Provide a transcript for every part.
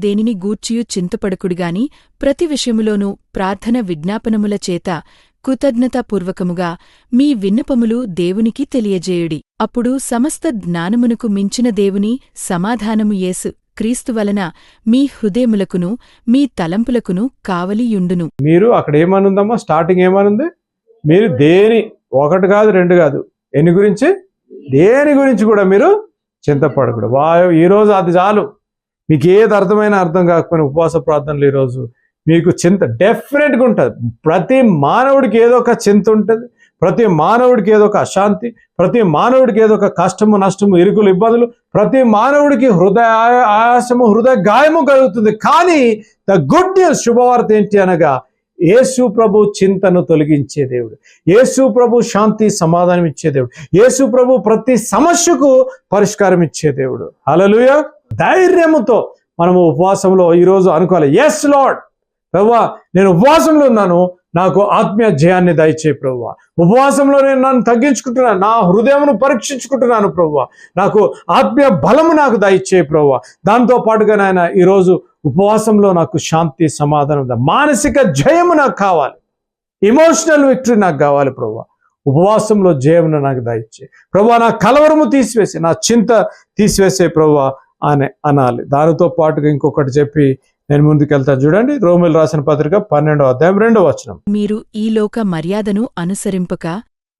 దేనిని గూర్చియు చింతపడకుడుగాని ప్రతి విషయములోనూ ప్రార్థన విజ్ఞాపనముల చేత కృతజ్ఞతాపూర్వకముగా మీ విన్నపములు దేవునికి తెలియజేయుడి. అప్పుడు సమస్త జ్ఞానమునకు మించిన దేవుని సమాధానము యేసు క్రీస్తు వలన మీ హృదయములకును మీ తలంపులకును కావలియుండును. మీరు అక్కడ ఏమనుందమ్మా? స్టార్టింగ్ ఏమనుంది? మీరు దేని ఒకటి కాదు రెండు కాదు ఎన్ని గురించి? దేని గురించి కూడా మీరు చింతపడకూడదు. వా ఈరోజు అది చాలు. మీకు ఏది అర్థమైనా అర్థం కాకపోయినా ఉపవాస ప్రార్థనలు ఈరోజు మీకు చింత డెఫినెట్గా ఉంటుంది. ప్రతి మానవుడికి ఏదో ఒక చింత ఉంటుంది ప్రతి మానవుడికి ఏదో ఒక అశాంతి ప్రతి మానవుడికి ఏదో ఒక కష్టము నష్టము ఇరుకులు ఇబ్బందులు ప్రతి మానవుడికి హృదయ ఆయాసము హృదయ గాయము కలుగుతుంది. కానీ ద గుడ్ న్యూస్ శుభవార్త ఏంటి అనగా యేసు ప్రభు చింతను తొలగించే దేవుడు. యేసు ప్రభు శాంతి సమాధానం ఇచ్చే దేవుడు. యేసు ప్రభు ప్రతి సమస్యకు పరిష్కారం ఇచ్చే దేవుడు. అలలుయా ధైర్యముతో మనము ఉపవాసంలో ఈరోజు అనుకోవాలి. ఎస్ లార్డ్ ప్రభువా నేను ఉపవాసంలో ఉన్నాను. నాకు ఆత్మీయ జయాన్ని దయచే ప్రభు. ఉపవాసంలో నేను నన్ను తగ్గించుకుంటున్నాను నా హృదయమును పరీక్షించుకుంటున్నాను ప్రభు. నాకు ఆత్మీయ బలము నాకు దయచే ప్రభు. దాంతో పాటుగా నాయన ఈరోజు ఉపవాసంలో నాకు శాంతి సమాధానం మానసిక జయము నాకు కావాలి. ఎమోషనల్ విక్టరీ నాకు కావాలి ప్రభు. ఉపవాసంలో జయమును నాకు దయచే ప్రభు నా కలవరము తీసివేసి నా చింత తీసివేసే ప్రభు. అని అనాలి. దానితో పాటుగా ఇంకొకటి చెప్పి నేను ముందుకు వెళ్తాను చూడండి రోమిల్ రాసిన పత్రిక పన్నెండవ అధ్యాయం రెండవ వచనం. మీరు ఈ లోక మర్యాదను అనుసరింపక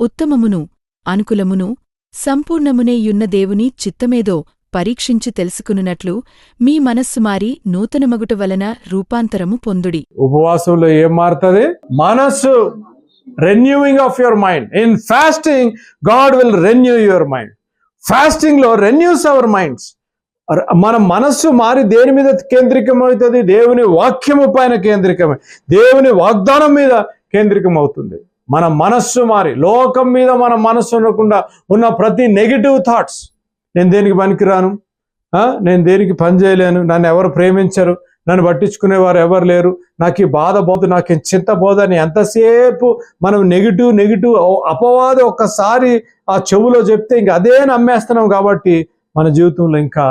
ఉత్తమమును అనుకులమును సంపూర్ణమునేయున్న దేవుని చిత్తమేదో పరీక్షించి తెలుసుకునున్నట్లు మీ మనస్సు మారి నూతనమగుట వలన రూపాంతరము పొందుడి. ఉపవాసంలో ఏం మారుతుంది? మనస్సు renewing of your mind in fasting God will renew your mind ఫాస్టింగ్లో renews our minds మన మనస్సు మారి దేని మీద కేంద్రికమవుతుంది? దేవుని వాక్యము పైన కేంద్రికమై దేవుని వాగ్దానం మీద కేంద్రికం అవుతుంది మన మనస్సు మారి లోకం మీద మన మనస్సు ఉండకుండా ఉన్న ప్రతి నెగిటివ్ థాట్స్ నేను దేనికి పనికిరాను? నేను దేనికి పని చేయలేను? నన్ను ఎవరు ప్రేమించరు? నన్ను పట్టించుకునేవారు ఎవరు లేరు? నాకు ఈ బాధ పోదు నాకు చింత చింత అని ఎంతసేపు మనం నెగిటివ్ నెగిటివ్ అపవాది ఒక్కసారి ఆ చెవులో చెప్తే ఇంక అదే నమ్మేస్తున్నాం కాబట్టి మన జీవితంలో ఇంకా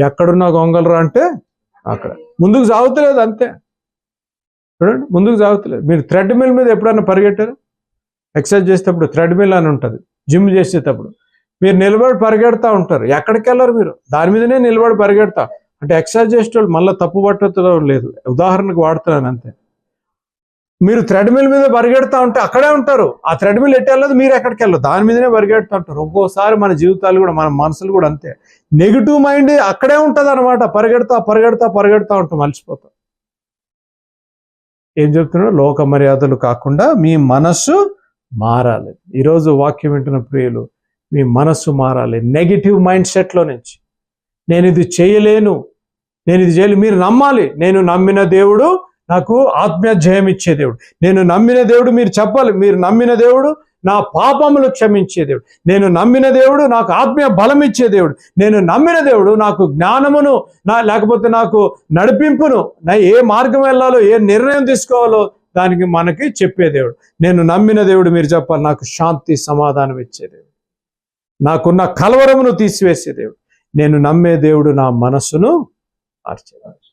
ఎక్కడున్నా గొంగలరా అంటే అక్కడ. ముందుకు సాగుతలేదు అంతే. చూడండి ముందుకు సాగుతలేదు. మీరు థ్రెడ్ మిల్ మీద ఎప్పుడైనా పరిగెట్టారు? ఎక్సర్సైజ్ చేసేటప్పుడు థ్రెడ్ మిల్ అని ఉంటుంది. జిమ్ చేసేటప్పుడు. మీరు నిలబడి పరిగెడతా ఉంటారు. ఎక్కడికి వెళ్ళరు మీరు? దాని మీదనే నిలబడి పరిగెడతా. అంటే ఎక్సర్సైజ్ చేసేటోళ్ళు మళ్ళీ తప్పు పట్టడం లేదు. ఉదాహరణకు వాడుతున్నాను అంతే. మీరు థ్రెడ్మిల్ మీద పరిగెడతా ఉంటే అక్కడే ఉంటారు. ఆ థ్రెడ్మిల్ ఎట్టి వెళ్ళదు మీరు ఎక్కడికి వెళ్ళదు దాని మీదనే పరిగెడుతూ ఉంటారు. ఒక్కోసారి మన జీవితాలు కూడా మన మనసులు కూడా అంతే. నెగిటివ్ మైండ్ అక్కడే ఉంటుంది అనమాట పరిగెడతా పరిగెడతా పరిగెడతా ఉంటాం మర్చిపోతాం ఏం చెప్తున్నాడు? లోక మర్యాదలు కాకుండా మీ మనస్సు మారాలి. ఈరోజు వాక్యం వింటున్న ప్రియులు మీ మనస్సు మారాలి. నెగిటివ్ మైండ్ సెట్లో నుంచి. నేను ఇది చేయలేను. నేను ఇది చేయలేను. మీరు నమ్మాలి. నేను నమ్మిన దేవుడు నాకు ఆత్మీయ జయం ఇచ్చే దేవుడు. నేను నమ్మిన దేవుడు మీరు చెప్పాలి. మీరు నమ్మిన దేవుడు నా పాపములు క్షమించే దేవుడు. నేను నమ్మిన దేవుడు నాకు ఆత్మీయ బలం ఇచ్చే దేవుడు. నేను నమ్మిన దేవుడు నాకు జ్ఞానమును నా లేకపోతే నాకు నడిపింపును నా ఏ మార్గం వెళ్ళాలో ఏ నిర్ణయం తీసుకోవాలో దానికి మనకి చెప్పే దేవుడు. నేను నమ్మిన దేవుడు మీరు చెప్పాలి. నాకు శాంతి సమాధానం ఇచ్చే దేవుడు. నాకున్న కలవరమును తీసివేసే దేవుడు. నేను నమ్మే దేవుడు నా మనస్సును మార్చేవాడు.